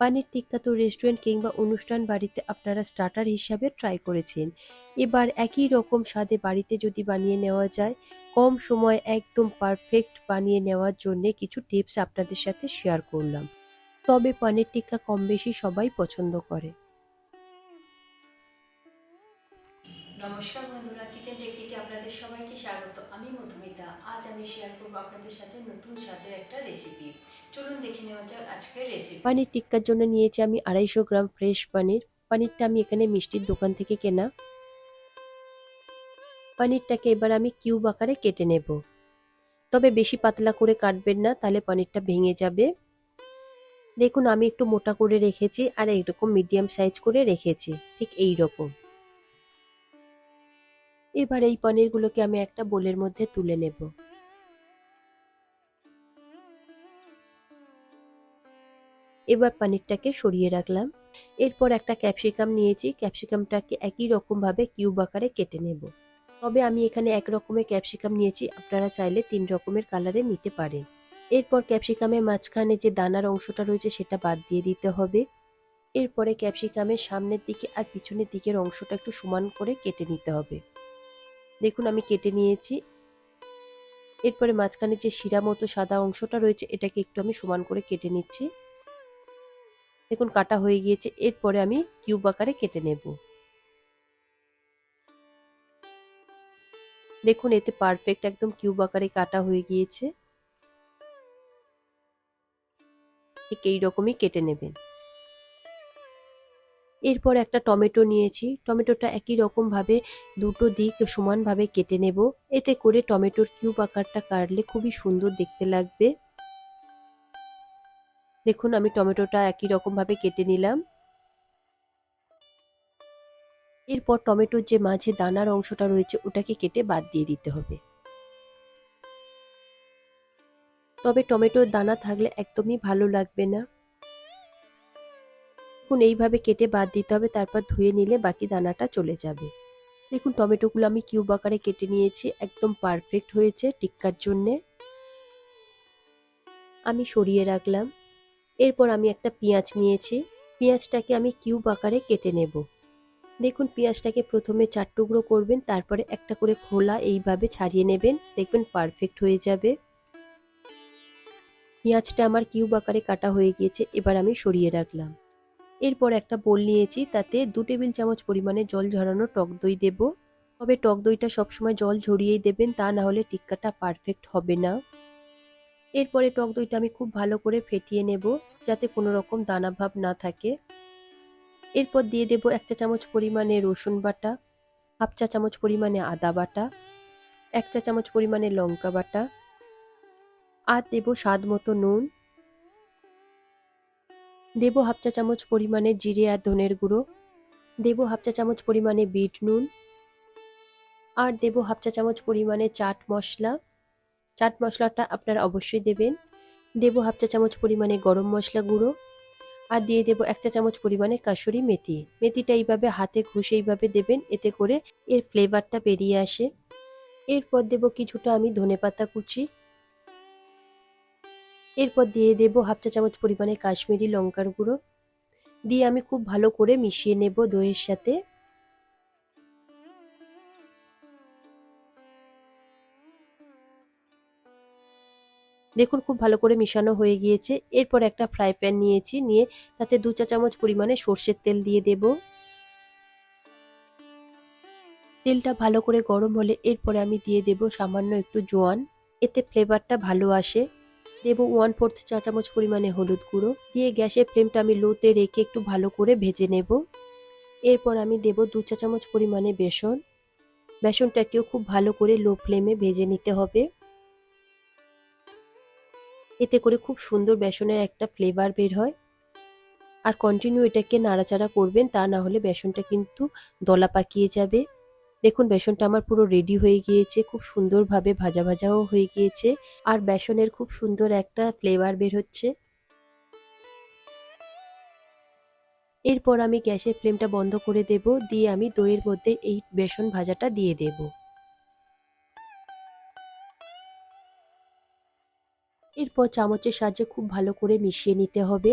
পানির টিক্কা তো রেস্টুরেন্ট কিংবা অনুষ্ঠান বাড়িতে আপনারা স্টার্টার হিসাবে ট্রাই করেছেন। এবার একই রকম স্বাদে বাড়িতে যদি বানিয়ে নেওয়া যায়, কম সময় একদম পারফেক্ট বানিয়ে নেওয়ার জন্য কিছু টিপস আপনাদের সাথে শেয়ার করলাম। তবে পানির টিক্কা কম বেশি সবাই পছন্দ করে। নমস্কার বন্ধুরা কিচেন টেকনিকে আপনাদের সবাইকে স্বাগত। আমি মধুমিতা। আজ আমি শেয়ার করব আপনাদের সাথে নতুন স্বাদের একটা রেসিপি চলুন দেখে নেওয়া যাক আজকের রেসিপি পানির টিক্কার জন্য নিয়েছি আমি আড়াইশো গ্রাম ফ্রেশ পানির। পানিরটা আমি এখানে মিষ্টির দোকান থেকে কেনা। পানিরটাকে এবার আমি কিউব আকারে কেটে নেব। তবে বেশি পাতলা করে কাটবেন না, তাহলে পানিরটা ভেঙে যাবে। দেখুন, আমি একটু মোটা করে রেখেছি আর এইরকম মিডিয়াম সাইজ করে রেখেছি। ঠিক এই রকম এবার এই পনিরগুলোকে আমি একটা বোলের মধ্যে তুলে নেব। এবার পনিরটাকে সরিয়ে রাখলাম। এরপর একটা ক্যাপসিকাম নিয়েছি। ক্যাপসিকামটাকে একই রকম ভাবে কিউব আকারে কেটে নেব। তবে আমি এখানে এক রকমের ক্যাপসিকাম নিয়েছি। আপনারা চাইলে তিন রকমের কালারে নিতে পারেন। এরপর ক্যাপসিকামের মাঝখানে যে দানার অংশটা রয়েছে সেটা বাদ দিয়ে দিতে হবে। এরপরে ক্যাপসিকামের সামনের দিকে আর পিছনের দিকের অংশটা একটু সমান করে কেটে নিতে হবে। দেখুন আমি কেটে নিয়েছি। এরপরে মাঝখানে যে শিরা মতো সাদা অংশটা রয়েছে, এটাকে একটু আমি সমান করে কেটে নিচ্ছি। দেখুন কাটা হয়ে গিয়েছে, এরপরে আমি কিউব আকারে কেটে নেব। দেখুন এতে পারফেক্ট একদম কিউব আকারে কাটা হয়ে গিয়েছে। ঠিক এইরকমই কেটে নেবেন। এরপর একটা টমেটো নিয়েছি। টমেটোটা একই রকম ভাবে দুটো দিক সমানভাবে কেটে নেব। এতে করে টমেটোর কিউব আকারটা কাটলে খুবই সুন্দর দেখতে লাগবে। দেখুন, আমি টমেটোটা একই রকম ভাবে কেটে নিলাম। এরপর টমেটোর যে মাঝে দানার অংশটা রয়েছে, ওটাকে কেটে বাদ দিয়ে দিতে হবে। তবে টমেটোর দানা থাকলে একদমই ভালো লাগবে না। দেখুন, এইভাবে কেটে বাদ দিতে হবে, তারপর ধুয়ে নিলে বাকি দানাটা চলে যাবে। দেখুন, টমেটোগুলো আমি কিউব আকারে কেটে নিয়েছি, একদম পারফেক্ট হয়েছে টিক্কার জন্যে। আমি সরিয়ে রাখলাম। এরপর আমি একটা পেঁয়াজ নিয়েছি। পেঁয়াজটাকে আমি কিউব আকারে কেটে নেব। দেখুন, পেঁয়াজটাকে প্রথমে চার টুকরো করবেন, তারপরে একটা করে খোলা এইভাবে ছাড়িয়ে নেবেন, দেখবেন পারফেক্ট হয়ে যাবে। পেঁয়াজটা আমার কিউব আকারে কাটা হয়ে গিয়েছে, এবার আমি সরিয়ে রাখলাম। এরপর একটা বোল নিয়েছি, তাতে দু টেবিল চামচ পরিমাণে জল ঝরানো টক দই দেব। তবে টক দইটা সবসময় জল ঝরিয়েই দেবেন, তা না হলে টিক্কাটা পারফেক্ট হবে না। এরপরে টক দইটা আমি খুব ভালো করে ফেটিয়ে নেব, যাতে কোনো রকম দানা ভাব না থাকে। এরপর দিয়ে দেব এক চা চামচ পরিমাণে রসুন বাটা, হাফ চা চামচ পরিমাণে আদা বাটা, এক চা চামচ পরিমাণে লঙ্কা বাটা, আর দেব স্বাদ মতো নুন। দেব হাফ চা চামচ পরিমাণে জিরে আর ধনের গুঁড়ো। দেব হাফ চা চামচ পরিমাণে বিট নুন। আর দেব হাফ চা চামচ পরিমাণে চাট মশলা। চাট মশলাটা আপনারা অবশ্যই দেবেন। দেব হাফ চা চামচ পরিমাণে গরম মশলা গুঁড়ো। আর দিয়ে দেব এক চা চামচ পরিমাণে কাসুরি মেথি। মেথিটা এইভাবে হাতে ঘষে এইভাবে দেবেন, এতে করে এর ফ্লেভারটা বেরিয়ে আসে। এরপর দেব কিছুটা আমি ধনেপাতা কুচি। এরপর দিয়ে দেব হাফ চা চামচ পরিমাণে কাশ্মীরি লঙ্কার গুঁড়ো। দিয়ে আমি খুব ভালো করে মিশিয়ে নেব দইয়ের সাথে। দেখুন খুব ভালো করে মিশানো হয়ে গিয়েছে। এরপর একটা ফ্রাই প্যান নিয়েছি, নিয়ে তাতে দু চা চামচ পরিমাণে সর্ষের তেল দিয়ে দেব। তেলটা ভালো করে গরম হলে এরপরে আমি দিয়ে দেব সামান্য একটু জোয়ান। এতে ফ্লেভারটা ভালো আসে। দেব ওয়ান ফোর্থ চা চামচ পরিমাণে হলুদ গুঁড়ো। দিয়ে গ্যাসের ফ্লেমটা আমি লোতে রেখে একটু ভালো করে ভেজে নেব। এরপর আমি দেব দু চা চামচ পরিমাণে বেসন। বেসনটাকেও খুব ভালো করে লো ফ্লেমে ভেজে নিতে হবে। এতে করে খুব সুন্দর বেসনের একটা ফ্লেভার বের হয়। আর কন্টিনিউ এটাকে নাড়াচাড়া করবেন তা না হলে বেসনটা কিন্তু দলা পাকিয়ে যাবে। দেখুন, বেসনটা আমার পুরো রেডি হয়ে গিয়েছে, খুব সুন্দরভাবে ভাজা ভাজাও হয়ে গিয়েছে, আর বেসনের খুব সুন্দর একটা ফ্লেভার বের হচ্ছে। এরপর আমি গ্যাসের ফ্লেমটা বন্ধ করে দেব, দিয়ে আমি দইয়ের মধ্যে এই বেসন ভাজাটা দিয়ে দেব। এরপর চামচের সাহায্যে খুব ভালো করে মিশিয়ে নিতে হবে।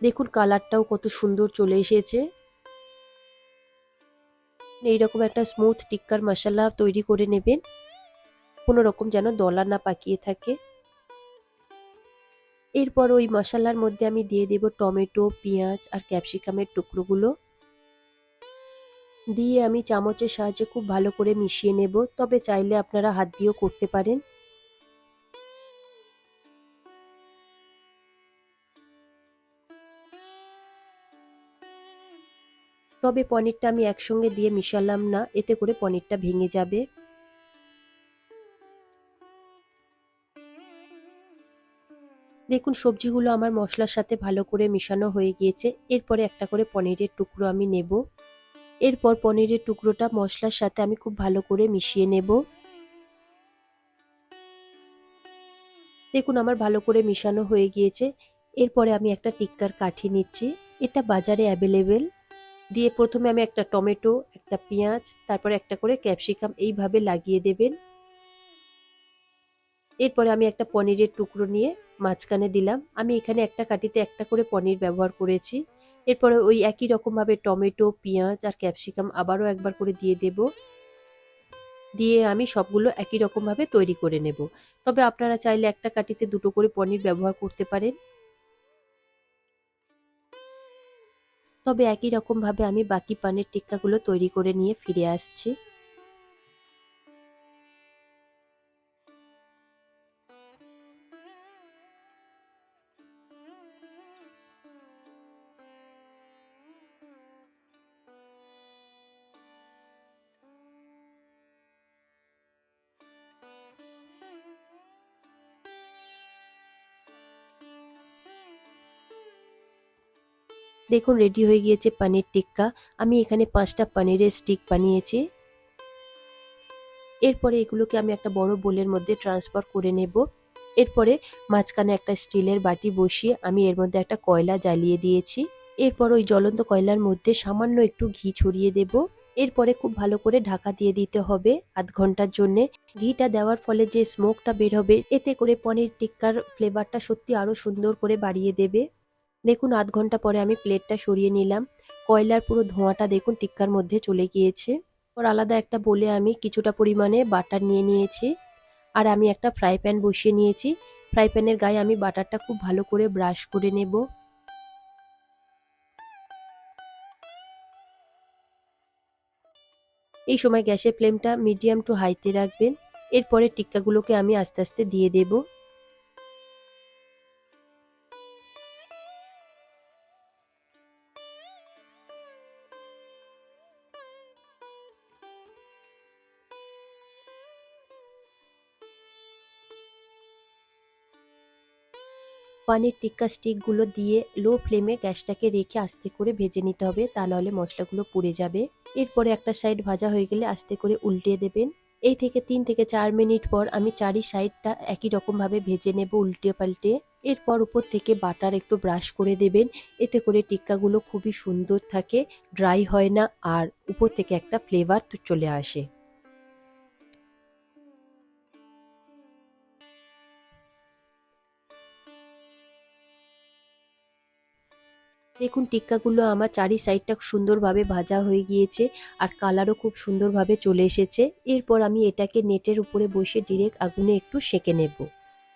দেখুন কালারটাও কত সুন্দর চলে এসেছে। এইরকম একটা স্মুথ টিক্কার মশলা তৈরি করে নেবেন। কোনো রকম যেন দলা না পাকিয়ে থাকে। এরপর ওই মশলার মধ্যে আমি দিয়ে দেব টমেটো, পেঁয়াজ আর ক্যাপসিকামের টুকরোগুলো। দিয়ে আমি চামচের সাহায্যে খুব ভালো করে মিশিয়ে নেব। তবে চাইলে আপনারা হাত দিয়েও করতে পারেন। তবে পনিরটা আমি একসঙ্গে দিয়ে মিশালাম না, এতে করে পনিরটা ভেঙে যাবে। দেখুন, সবজিগুলো আমার মশলার সাথে ভালো করে মিশানো হয়ে গিয়েছে। এরপরে একটা করে পনিরের টুকরো আমি নেব। এরপর পনিরের টুকরোটা মশলার সাথে আমি খুব ভালো করে মিশিয়ে নেব। দেখুন, আমার ভালো করে মিশানো হয়ে গিয়েছে। এরপরে আমি একটা টিক্কার কাঠি নিচ্ছি। এটা বাজারে অ্যাভেলেবেল। দিয়ে প্রথমে আমি একটা টমেটো, একটা পেঁয়াজ, তারপরে একটা করে ক্যাপসিকাম এইভাবে লাগিয়ে দেবেন। এরপরে আমি একটা পনিরের টুকরো নিয়ে মাঝখানে দিলাম। আমি এখানে একটা কাটিতে একটা করে পনির ব্যবহার করেছি। এরপরে ওই একই রকমভাবে টমেটো, পেঁয়াজ আর ক্যাপসিকাম আবারও একবার করে দিয়ে দেব। দিয়ে আমি সবগুলো একই রকমভাবে তৈরি করে নেব। তবে আপনারা চাইলে একটা কাটিতে দুটো করে পনির ব্যবহার করতে পারেন। তবে একই রকম ভাবে আমি বাকি পানের টিক্কাগুলো তৈরি করে নিয়ে ফিরে আসছি। দেখুন রেডি হয়ে গিয়েছে পানির টিক্কা আমি এখানে পাঁচটা পানিরের স্টিক বানিয়েছি। এরপরে এগুলোকে আমি একটা বড় বোলের মধ্যে ট্রান্সফার করে নেব। এরপরে মাঝখানে একটা স্টিলের বাটি বসিয়ে আমি এর মধ্যে একটা কয়লা জ্বালিয়ে দিয়েছি। এরপর ওই জ্বলন্ত কয়লার মধ্যে সামান্য একটু ঘি ছড়িয়ে দেব। এরপরে খুব ভালো করে ঢাকা দিয়ে দিতে হবে আধ ঘণ্টার জন্যে। ঘিটা দেওয়ার ফলে যে স্মোকটা বের হবে, এতে করে পনির টিক্কার ফ্লেভারটা সত্যি আরও সুন্দর করে বাড়িয়ে দেবে। দেখুন, আধ ঘণ্টা পরে আমি প্লেটটা সরিয়ে নিলাম। কয়লার পুরো ধোঁয়াটা দেখুন, টিক্কার মধ্যে চলে গিয়েছে। ওর আলাদা একটা বলে আমি কিছুটা পরিমাণে বাটার নিয়ে নিয়েছি। আর আমি একটা ফ্রাই প্যান বসিয়ে নিয়েছি। ফ্রাই প্যানের গায়ে আমি বাটারটা খুব ভালো করে ব্রাশ করে নেব। এই সময় গ্যাসের ফ্লেমটা মিডিয়াম টু হাইতে রাখবেন। এরপরে টিক্কাগুলোকে আমি আস্তে আস্তে দিয়ে দেবো। পানির টিক্কা স্টিকগুলো দিয়ে লো ফ্লেমে গ্যাসটাকে রেখে আস্তে করে ভেজে নিতে হবে, তা নাহলে মশলাগুলো পুড়ে যাবে। এরপরে একটা সাইড ভাজা হয়ে গেলে আস্তে করে উল্টে দেবেন। এই থেকে তিন থেকে চার মিনিট পর আমি চারি সাইডটা একই রকমভাবে ভেজে নেব উল্টে পাল্টে। এরপর উপর থেকে বাটার একটু ব্রাশ করে দেবেন। এতে করে টিক্কাগুলো খুবই সুন্দর থাকে, ড্রাই হয় না, আর উপর থেকে একটা ফ্লেভার চলে আসে। দেখুন, টিক্কাগুলো আমার চারি সাইডটা সুন্দরভাবে ভাজা হয়ে গিয়েছে আর কালারও খুব সুন্দরভাবে চলে এসেছে। এরপর আমি এটাকে নেটের উপরে বসে ডিরেক্ট আগুনে একটু সেকে নেব।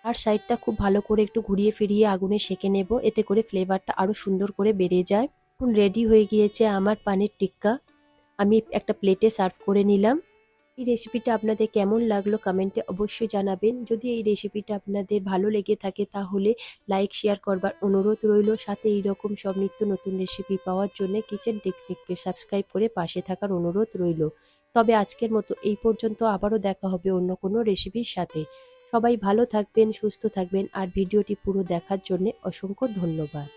আর সাইডটা খুব ভালো করে একটু ঘুরিয়ে ফিরিয়ে আগুনে সেকে নেব, এতে করে ফ্লেভারটা আরও সুন্দর করে বেড়ে যায়। এখন রেডি হয়ে গিয়েছে আমার পানির টিক্কা। আমি একটা প্লেটে সার্ভ করে নিলাম। এই রেসিপিটা আপনাদের কেমন লাগল কমেন্টে অবশ্যই জানাবেন। যদি এই রেসিপিটা আপনাদের ভালো লেগে থাকে তাহলে লাইক শেয়ার করবার অনুরোধ রইল। সাথে এইরকম সব নিত্য নতুন রেসিপি পাওয়ার জন্য কিচেন টেকনিককে সাবস্ক্রাইব করে পাশে থাকার অনুরোধ রইল। তবে আজকের মতো এই পর্যন্ত আবারও দেখা হবে অন্য কোনো রেসিপির সাথে। সবাই ভালো থাকবেন, সুস্থ থাকবেন, আর ভিডিওটি পুরো দেখার জন্য অসংখ্য ধন্যবাদ।